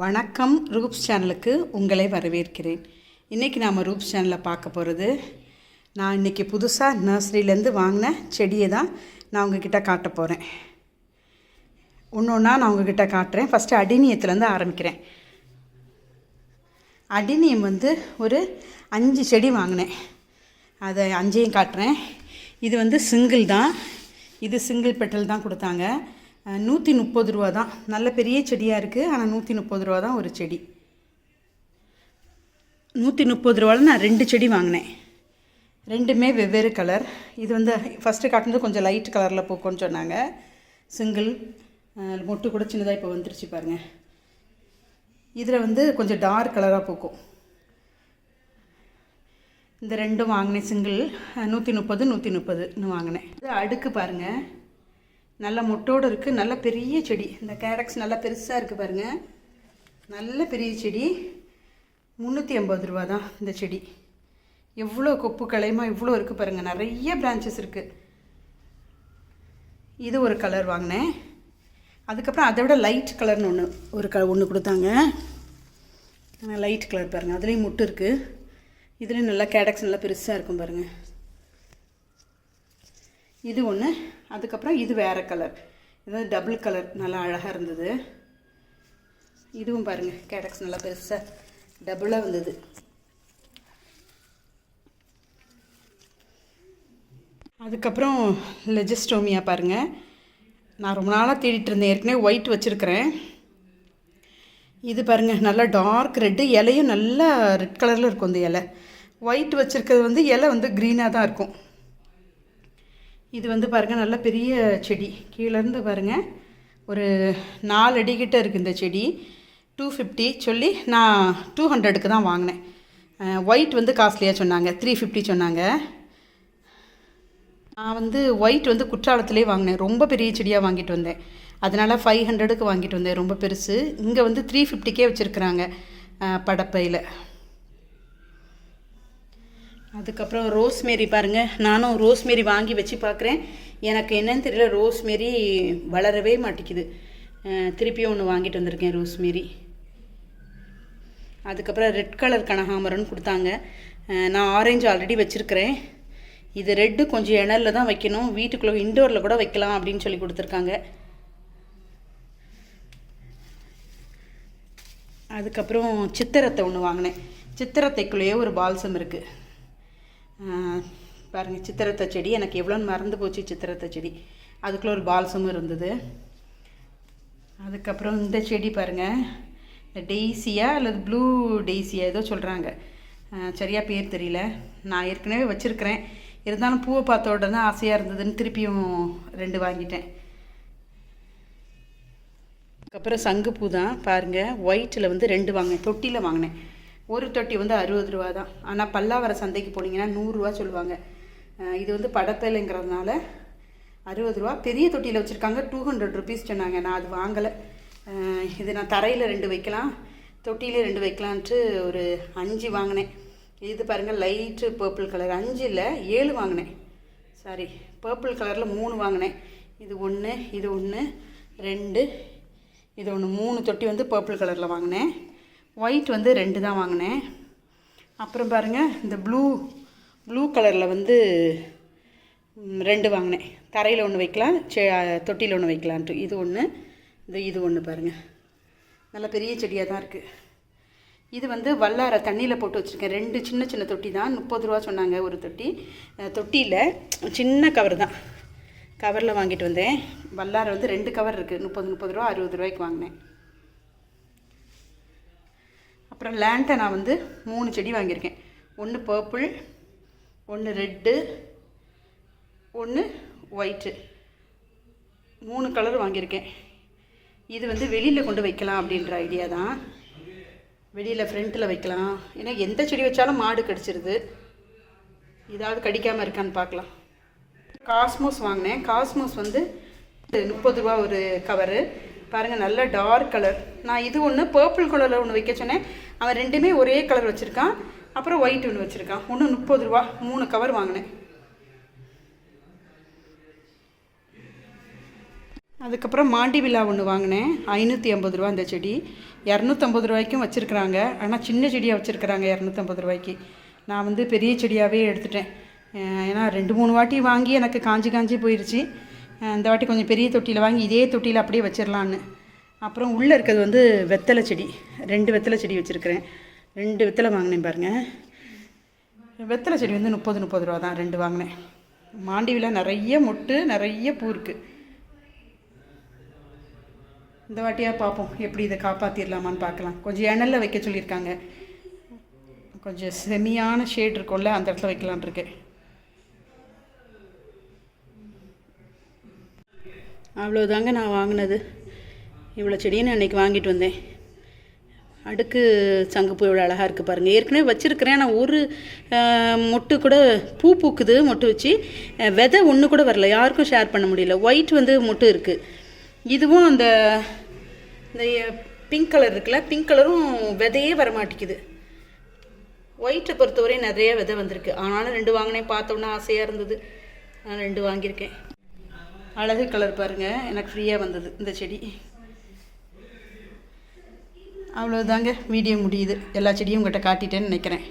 வணக்கம் ரூப்ஸ் சேனலுக்கு உங்களை வரவேற்கிறேன். இன்றைக்கி நாம் ரூப்ஸ் சேனலில் பார்க்க போகிறது நான் இன்றைக்கி புதுசாக நர்சரியிலேருந்து வாங்கின செடியை தான் நான் உங்ககிட்ட காட்ட போகிறேன் ஒன்று ஒன்றா நான் உங்ககிட்ட காட்டுறேன். ஃபஸ்ட்டு அடினியத்துலேருந்து ஆரம்பிக்கிறேன். அடினியம் வந்து ஒரு அஞ்சு செடி வாங்கினேன். அதை அஞ்சையும் காட்டுறேன். இது வந்து சிங்கிள் தான். இது சிங்கிள் பெட்டல் தான் கொடுத்தாங்க. நூற்றி முப்பது ரூபா தான். நல்ல பெரிய செடியாக இருக்குது ஆனால் நூற்றி முப்பது ரூபா தான் ஒரு செடி. நூற்றி முப்பது ரூபாவில் நான் ரெண்டு செடி வாங்கினேன். ரெண்டுமே வெவ்வேறு கலர் இது வந்து ஃபஸ்ட்டு காட்டினது கொஞ்சம் லைட் கலரில் பூக்கும்னு சொன்னாங்க. சிங்கிள் மொட்டு கூட சின்னதாக இப்போ வந்துருச்சு பாருங்கள் இதில் வந்து கொஞ்சம் டார்க் கலராக பூக்கும். இந்த ரெண்டும் வாங்கினேன் சிங்கிள் நூற்றி முப்பது நூற்றி முப்பதுன்னு வாங்கினேன். இது அடுக்கு பாருங்கள் நல்ல மொட்டோடு இருக்குது நல்ல பெரிய செடி. இந்த கேரக்ஸ் நல்லா பெருசாக இருக்குது பாருங்கள் நல்ல பெரிய செடி. முந்நூற்றி ஐம்பது ரூபா தான் இந்த செடி. எவ்வளோ கொப்பு கலையுமா இவ்வளோ இருக்குது பாருங்கள் நிறைய பிரான்ச்சஸ் இருக்குது இது ஒரு கலர் வாங்கினேன். அதுக்கப்புறம் அதை விட லைட் கலர்னு ஒன்று ஒரு க ஒன்று கொடுத்தாங்க. லைட் கலர் பாருங்கள் அதுலேயும் முட்டு இருக்குது இதுலேயும் நல்லா கேடக்ஸ் நல்லா பெருசாக இருக்கும் பாருங்கள் இது ஒன்று அதுக்கப்புறம் இது வேறு கலர் இது டபுள் கலர் நல்லா அழகாக இருந்தது. இதுவும் பாருங்கள் கேடக்ஸ் நல்லா பெருசாக டபுளாக வந்தது. அதுக்கப்புறம் லெஜஸ்டோமியா பாருங்கள் நான் ரொம்ப நாளாக தேடிட்டு இருந்தேன். ஏற்கனவே ஒயிட் வச்சுருக்கிறேன். இது பாருங்கள் நல்லா டார்க் ரெட்டு இலையும் நல்லா ரெட் கலரில் இருக்கும் இந்த இலை. ஒயிட் வச்சுருக்கிறது வந்து இலை வந்து க்ரீனாக தான் இருக்கும். இது வந்து பாருங்கள் நல்ல பெரிய செடி. கீழேருந்து பாருங்கள் ஒரு நாலு அடிக்கிட்ட இருக்குது இந்த செடி. டூ ஃபிஃப்டி சொல்லி நான் டூ ஹண்ட்ரடுக்கு தான் வாங்கினேன். ஒயிட் வந்து காஸ்ட்லியாக சொன்னாங்க. த்ரீ ஃபிஃப்டி சொன்னாங்க. நான் வந்து ஒயிட் வந்து குற்றாலத்திலே வாங்கினேன். ரொம்ப பெரிய செடியாக வாங்கிட்டு வந்தேன். அதனால் ஃபைவ் ஹண்ட்ரடுக்கு வாங்கிட்டு வந்தேன். ரொம்ப பெருசு. இங்கே வந்து த்ரீ ஃபிஃப்டிக்கே வச்சுருக்குறாங்க படப்பையில். அதுக்கப்புறம் ரோஸ்மேரி பாருங்கள் நானும் ரோஸ்மேரி வாங்கி வச்சு பார்க்குறேன் எனக்கு என்னன்னு தெரியல ரோஸ்மேரி வளரவே மாட்டேங்குது. திருப்பியும் ஒன்று வாங்கிட்டு வந்திருக்கேன் ரோஸ்மேரி. அதுக்கப்புறம் ரெட் கலர் கனகாமரம்னு கொடுத்தாங்க. நான் ஆரஞ்சு ஆல்ரெடி வச்சுருக்கிறேன். இது ரெட்டு கொஞ்சம் இணலில் தான் வைக்கணும். வீட்டுக்குள்ளே இன்டோரில் கூட வைக்கலாம் அப்படின்னு சொல்லி கொடுத்துருக்காங்க. அதுக்கப்புறம் சித்திரத்தை ஒன்று வாங்கினேன். சித்திரத்தைக்குள்ளேயே ஒரு பால்சம் இருக்குது பாருங்கள் சித்திரத்தை செடி. எனக்கு எவ்வளோன்னு மறந்து போச்சு சித்திரத்தை செடி. அதுக்குள்ளே ஒரு பால்சமும் இருந்தது. அதுக்கப்புறம் இந்த செடி பாருங்கள் டெய்ஸியா அல்லது ப்ளூ டெய்ஸியா ஏதோ சொல்கிறாங்க சரியாக பேர் தெரியல. நான் ஏற்கனவே வச்சுருக்கிறேன். இருந்தாலும் பூவை பார்த்த உடனே ஆசையாக இருந்ததுன்னு திருப்பியும் ரெண்டு வாங்கிட்டேன். அதுக்கப்புறம் சங்குப்பூ தான். பாருங்கள் ஒயிட்டில் வந்து ரெண்டு வாங்கினேன். தொட்டியில் வாங்கினேன். ஒரு தொட்டி வந்து அறுபது ரூபா தான். ஆனால் பல்லாவர சந்தைக்கு போனீங்கன்னா நூறுரூவா சொல்லுவாங்க. இது வந்து படப்பையிலங்கிறதுனால அறுபது ரூபா. பெரிய தொட்டியில் வச்சுருக்காங்க. டூ ஹண்ட்ரட் ருபீஸ் சொன்னாங்க. நான் அது வாங்கலை. இது நான் தரையில் ரெண்டு வைக்கலாம். தொட்டியிலே ரெண்டு வைக்கலான்ட்டு ஒரு அஞ்சு வாங்கினேன். இது பாருங்கள் லைட்டு பர்பிள் கலர் அஞ்சு இல்லை ஏழு வாங்கினேன். சாரி பர்பிள் கலரில் மூணு வாங்கினேன். இது ஒன்று இது ஒன்று ரெண்டு. இது ஒன்று மூணு தொட்டி வந்து பர்பிள் கலரில் வாங்கினேன். ஒயிட் வந்து ரெண்டு தான் வாங்கினேன். அப்புறம் பாருங்கள் இந்த ப்ளூ ப்ளூ கலரில் வந்து ரெண்டு வாங்கினேன். தரையில் ஒன்று வைக்கலாம் செ தொட்டியில் ஒன்று வைக்கலான்ட்டு. இது ஒன்று இந்த இது ஒன்று பாருங்கள் நல்ல பெரிய செடியாக தான் இருக்குது இது வந்து வல்லார தண்ணியில் போட்டு வச்சுருக்கேன். ரெண்டு சின்ன சின்ன தொட்டி தான். முப்பது ரூபா சொன்னாங்க ஒரு தொட்டி. தொட்டியில் சின்ன கவர் தான். கவரில் வாங்கிட்டு வந்தேன். வல்லார வந்து ரெண்டு கவர் இருக்குது முப்பது முப்பது ரூபா அறுபது ரூபாய்க்கு வாங்கினேன். அப்புறம் லேண்டை நான் வந்து மூணு செடி வாங்கியிருக்கேன். ஒன்று பர்பிள் ஒன்று ரெட்டு ஒன்று ஒயிட்டு மூணு கலர் வாங்கியிருக்கேன். இது வந்து வெளியில் கொண்டு வைக்கலாம் அப்படின்ற ஐடியா தான். வெளியில் ஃப்ரண்ட்டில் வைக்கலாம். ஏன்னா எந்த செடி வச்சாலும் மாடு கடிச்சிருது. ஏதாவது கடிக்காமல் இருக்கான்னு பார்க்கலாம். காஸ்மோஸ் வாங்கினேன். காஸ்மோஸ் வந்து முப்பது ரூபா ஒரு கவரு பாருங்கள் நல்ல டார்க் கலர் நான் இது ஒன்று பர்பிள் கலரில் ஒன்று வைக்க சொன்னேன். அவன் ரெண்டுமே ஒரே கலர் வச்சுருக்கான். அப்புறம் ஒயிட் ஒன்று வச்சுருக்கான். ஒன்று முப்பது ரூபா. மூணு கவர் வாங்கினேன். அதுக்கப்புறம் மாண்டி விழா ஒன்று வாங்கினேன். ஐநூற்றி ஐம்பது ரூபா அந்த செடி. இரநூத்தம்பது ரூபாய்க்கும் வச்சுருக்குறாங்க. ஆனால் சின்ன செடியாக வச்சுருக்குறாங்க இரநூத்தம்பது ரூபாய்க்கு. நான் வந்து பெரிய செடியாகவே எடுத்துட்டேன். ஏன்னா ரெண்டு மூணு வாட்டி வாங்கி எனக்கு காஞ்சி காஞ்சி போயிடுச்சு இந்த வாட்டி கொஞ்சம் பெரிய தொட்டியில் வாங்கி இதே தொட்டியில் அப்படியே வச்சிடலான்னு அப்புறம் உள்ளே இருக்கிறது வந்து வெத்தலை செடி. ரெண்டு வெத்தலை செடி வச்சுருக்கிறேன். ரெண்டு வெத்தலை வாங்கினேன் பாருங்கள் வெத்தலை செடி வந்து முப்பது முப்பது ரூபா தான். ரெண்டு வாங்கினேன். மாண்டிவில் நிறைய மொட்டு நிறைய பூ இருக்குது இந்த வாட்டியாக பார்ப்போம். எப்படி இதை காப்பாற்றிடலாமான்னு பார்க்கலாம். கொஞ்சம் இணல்ல வைக்க சொல்லியிருக்காங்க. கொஞ்சம் செமியான ஷேட் இருக்கும்ல அந்த இடத்துல வைக்கலான் இருக்கேன். அவ்வளோதாங்க நான் வாங்கினது. இவ்வளோ செடியை நான் இன்றைக்கி வாங்கிட்டு வந்தேன். அடுக்கு சங்குப்பூ இவ்வளோ அழகாக இருக்குது பாருங்கள் ஏற்கனவே வச்சுருக்கிறேன். ஆனால் ஒரு மொட்டு கூட பூ பூக்குது மொட்டு வச்சு. விதை ஒன்று கூட வரல. யாருக்கும் ஷேர் பண்ண முடியல. ஒயிட் வந்து மொட்டு இருக்குது இதுவும் அந்த இந்த பிங்க் கலர் இருக்குல்ல? பிங்க் கலரும் விதையே வர மாட்டேங்குது. ஒயிட்டை பொறுத்தவரை நிறைய விதை வந்திருக்கு. ஆனாலும் ரெண்டு வாங்கினேன். பார்த்தோன்னே ஆசையாக இருந்தது. நான் ரெண்டு வாங்கியிருக்கேன். அழகு கலர் பாருங்கள் எனக்கு ஃப்ரீயாக வந்தது இந்த செடி. அவ்வளோதாங்க வீடியோ முடியுது. எல்லா செடியும் உங்கள்கிட்ட காட்டிட்டேன்னு நினைக்கிறேன்.